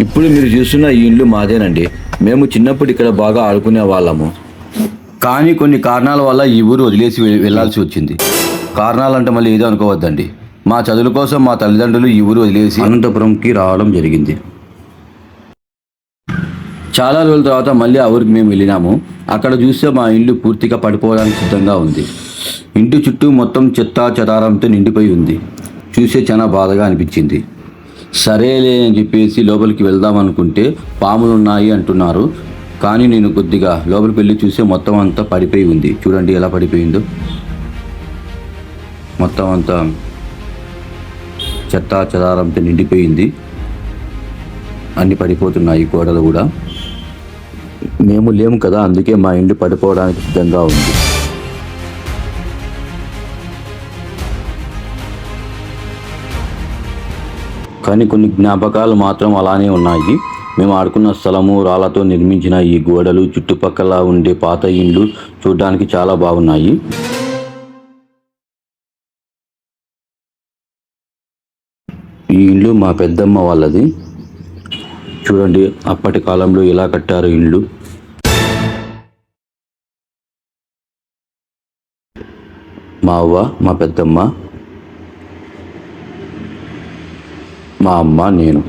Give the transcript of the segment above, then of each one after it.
ఇప్పుడు మీరు చూస్తున్న ఈ ఇల్లు మాదేనండి. మేము చిన్నప్పుడు ఇక్కడ బాగా ఆడుకునే వాళ్ళము. కానీ కొన్ని కారణాల వల్ల ఈ ఊరు వదిలేసి వె- వెళ్ళాల్సి వచ్చింది. కారణాలంటే మళ్ళీ ఏదో అనుకోవద్దండి. మా చదువుల కోసం మా తల్లిదండ్రులు ఈ ఊరు వదిలేసి అనంతపురంకి రావడం జరిగింది. చాలా రోజుల తర్వాత మళ్ళీ ఆ ఊరికి మేము వెళ్ళినాము. అక్కడ చూస్తే మా ఇల్లు పూర్తిగా పడిపోవడానికి సిద్ధంగా ఉంది. ఇంటి చుట్టూ మొత్తం చెత్త చెదారంతో నిండిపోయి ఉంది. చూసే చాలా బాధగా అనిపించింది. సరేలే అని చెప్పేసి లోపలికి వెళ్దాం అనుకుంటే పాములు ఉన్నాయి అంటున్నారు. కానీ నేను కొద్దిగా లోపలికి వెళ్ళి చూస్తే మొత్తం అంతా పడిపోయి ఉంది. చూడండి ఎలా పడిపోయిందో. మొత్తం అంతా చెత్త చెదారంతో నిండిపోయింది. అన్నీ పడిపోతున్నాయి గోడలు కూడా. మేము లేము కదా అందుకే మా ఇంటి పడిపోవడానికి సిద్ధంగా ఉంది. కానీ కొన్ని జ్ఞాపకాలు మాత్రం అలానే ఉన్నాయి. మేము ఆడుకున్న స్థలము రాళ్ళతో నిర్మించిన ఈ గోడలు చుట్టుపక్కల ఉండే పాత ఇండ్లు చూడడానికి చాలా బాగున్నాయి. ఈ ఇల్లు మా పెద్దమ్మ వాళ్ళది. చూడండి అప్పటి కాలంలో ఎలా కట్టారు ఇల్లు మా అవ్వ మా పెద్దమ్మ మా అమ్మ నేను.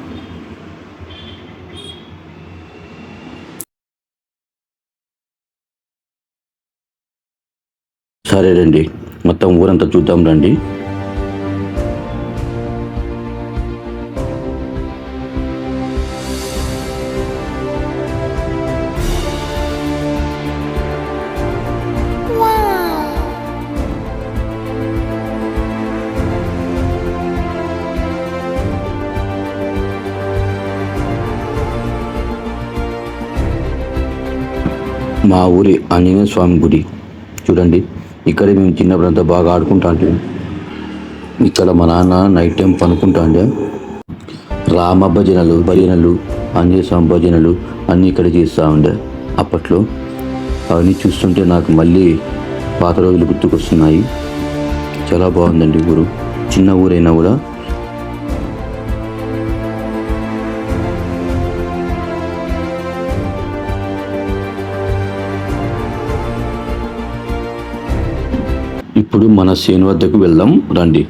సరే రండి మొత్తం ఊరంతా చూద్దాం రండి. మా ఊరి ఆంజనేయ స్వామి గుడి. చూడండి ఇక్కడ మేము చిన్నప్పుడంతా బాగా ఆడుకుంటా అంటే ఇక్కడ మా నాన్న నైట్ టైం పనుకుంటా ఉండే. రామ భజనలు భజనలు ఆంజనేయ స్వామి భజనలు అన్నీ ఇక్కడ చేస్తూ ఉండే. అప్పట్లో అవన్నీ చూస్తుంటే నాకు మళ్ళీ పాత రోజులు గుర్తుకొస్తున్నాయి. చాలా బాగుందండి ఊరు. చిన్న ఊరైనా కూడా ఇప్పుడు మన సేను వద్దకు వెళ్దాం రండి.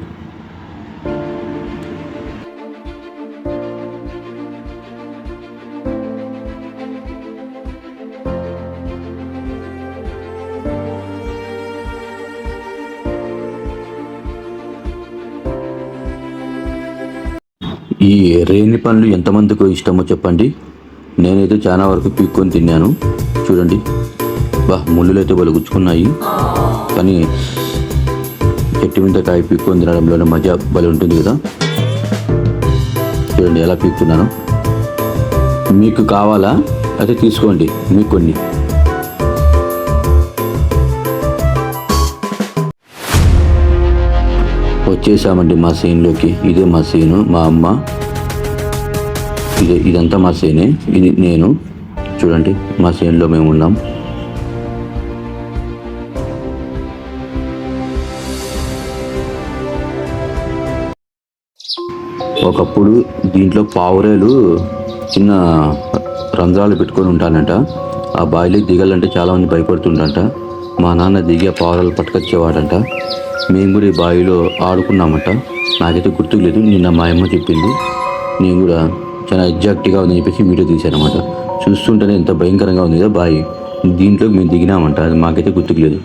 ఈ రేణి పండ్లు ఎంతమందికి ఇష్టమో చెప్పండి. నేనైతే చాలా వరకు పీక్కొని తిన్నాను. చూడండి. బా ముళ్ళులైతే అయితే కానీ చెట్టు మీద కాయ పీక్కొని తినడంలోనే మజా బలి ఉంటుంది కదా. చూడండి ఎలా పీక్కున్నాను. మీకు కావాలా? అయితే తీసుకోండి మీకు కొన్ని. వచ్చేసామండి మా సీన్లోకి. ఇదే మా సీను మా అమ్మ. ఇది ఇదంతా మా సీనే. ఇది నేను. చూడండి మా సీన్లో మేము ఉన్నాం ఒకప్పుడు దీంట్లో పావురేలు చిన్న రంధ్రాలు పెట్టుకొని ఉంటానంట. ఆ బావిలోకి దిగాలంటే చాలామంది భయపడుతుంటంట మా నాన్న దిగే పావురాలు పట్టుకొచ్చేవాడంట. మేము కూడా ఈ బావిలో ఆడుకున్నామంట. నాకైతే గుర్తుకు లేదు నిన్న మా అమ్మ చెప్పింది. నేను కూడా చాలా ఎగ్జాక్ట్గా ఉందని చెప్పేసి వీడియో తీశానమాట. చూస్తుంటేనే ఎంత భయంకరంగా ఉంది కదా బావి దీంట్లో మేము దిగినామంట అది మాకైతే గుర్తుకు లేదు.